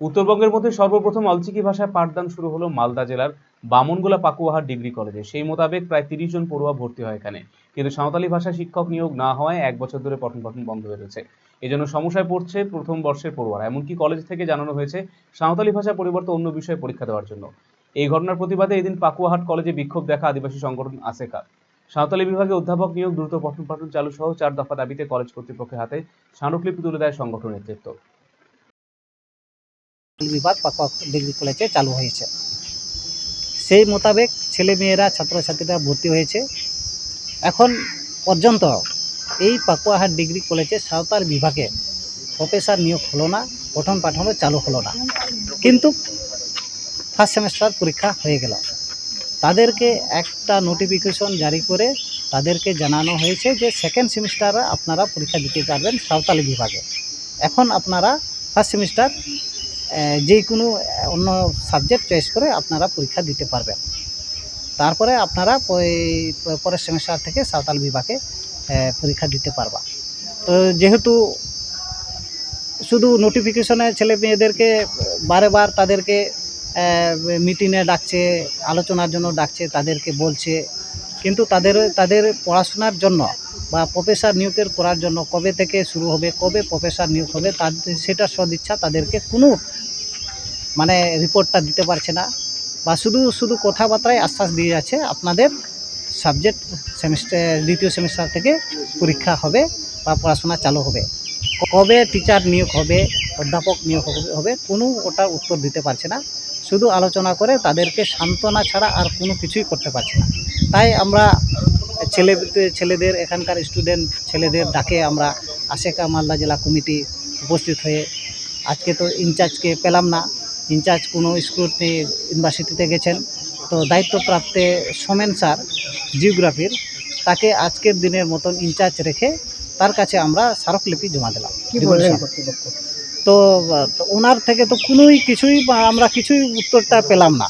উত্তরবঙ্গের মধ্যে সর্বপ্রথম অলচিকি ভাষায় পাঠদান শুরু হলো মালদা জেলার বামনগোলা পাকুয়াহাট ডিগ্রি কলেজে। সেই মোতাবেক প্রায় তিরিশ জন পড়ুয়া ভর্তি হয় এখানে। কিন্তু সাঁওতালি ভাষায় শিক্ষক নিয়োগ না হওয়ায় এক বছর ধরে পঠন পাঠন বন্ধ হয়ে রয়েছে। এজন্য সমস্যায় পড়ছে প্রথম বর্ষের পড়ুয়ারা। এমনকি কলেজ থেকে জানানো হয়েছে সাঁওতালি ভাষা পরিবর্তে অন্য বিষয়ে পরীক্ষা দেওয়ার জন্য। এই ঘটনার প্রতিবাদে এদিন পাকুয়াহাট কলেজে বিক্ষোভ দেখা আদিবাসী সংগঠন আছে আসেকা সাঁওতালি বিভাগে অধ্যাপক নিয়োগ, দ্রুত পঠন পাঠন চালু সহ চার দফা দাবিতে কলেজ কর্তৃপক্ষের হাতে স্মারকলিপি তুলে দেয় সংগঠন নেতৃত্ব। বিভাগ পাকুয়া ডিগ্রি কলেজে চালু হয়েছে। সেই মোতাবেক ছেলেমেয়েরা, ছাত্রছাত্রীরা ভর্তি হয়েছে। এখন পর্যন্ত এই পাকুয়াহাট ডিগ্রি কলেজে সাঁওতাল বিভাগে প্রফেসর নিয়োগ হলো না পঠন পাঠনও চালু হলো না। কিন্তু ফার্স্ট সেমিস্টার পরীক্ষা হয়ে গেল। তাদেরকে একটা নোটিফিকেশন জারি করে তাদেরকে জানানো হয়েছে যে সেকেন্ড সেমিস্টারে আপনারা পরীক্ষা দিতে পারবেন সাঁওতালি বিভাগে। এখন আপনারা ফার্স্ট সেমিস্টার যে কোনো অন্য সাবজেক্ট চয়েস করে আপনারা পরীক্ষা দিতে পারবেন। তারপরে আপনারা পরের সেমিস্টার থেকে সাঁওতাল বিভাগে পরীক্ষা দিতে পারবা। তো যেহেতু শুধু নোটিফিকেশনে ছেলে মেয়েদেরকে বারে বার তাদেরকে মিটিংয়ে ডাকছে, আলোচনার জন্য ডাকছে, তাদেরকে বলছে, কিন্তু তাদের তাদের পড়াশোনার জন্য বা প্রফেসর নিয়োগের করার জন্য কবে থেকে শুরু হবে, কবে প্রফেসর নিয়োগ হবে, তাদের, সেটা সদিচ্ছা তাদেরকে কোনো মানে রিপোর্টটা দিতে পারছে না বা শুধু শুধু কথাবার্তায় আশ্বাস দিয়ে যাচ্ছে আপনাদের সাবজেক্ট সেমিস্টার দ্বিতীয় সেমিস্টার থেকে পরীক্ষা হবে বা পড়াশোনা চালু হবে। কবে টিচার নিয়োগ হবে, অধ্যাপক নিয়োগ হবে কোনো ওটার উত্তর দিতে পারছে না। শুধু আলোচনা করে তাদেরকে সান্ত্বনা ছাড়া আর কোনো কিছুই করতে পারছে না। তাই আমরা ছেলে, ছেলেদের, এখানকার স্টুডেন্ট ছেলেদের ডাকে আমরা আশেকা মালদা জেলা কমিটি উপস্থিত হয়ে আজকে তো ইনচার্জকে পেলাম না। ইনচার্জ কোনো স্কুল ইউনিভার্সিটিতে গেছেন। তো দায়িত্বপ্রাপ্তে সোমেন স্যার জিওগ্রাফির তাকে আজকের দিনের মতন ইনচার্জ রেখে তার কাছে আমরা স্মারকলিপি জমা দিলাম। তো ওনার থেকে তো কোনোই কিছুই আমরা কিছুই উত্তরটা পেলাম না।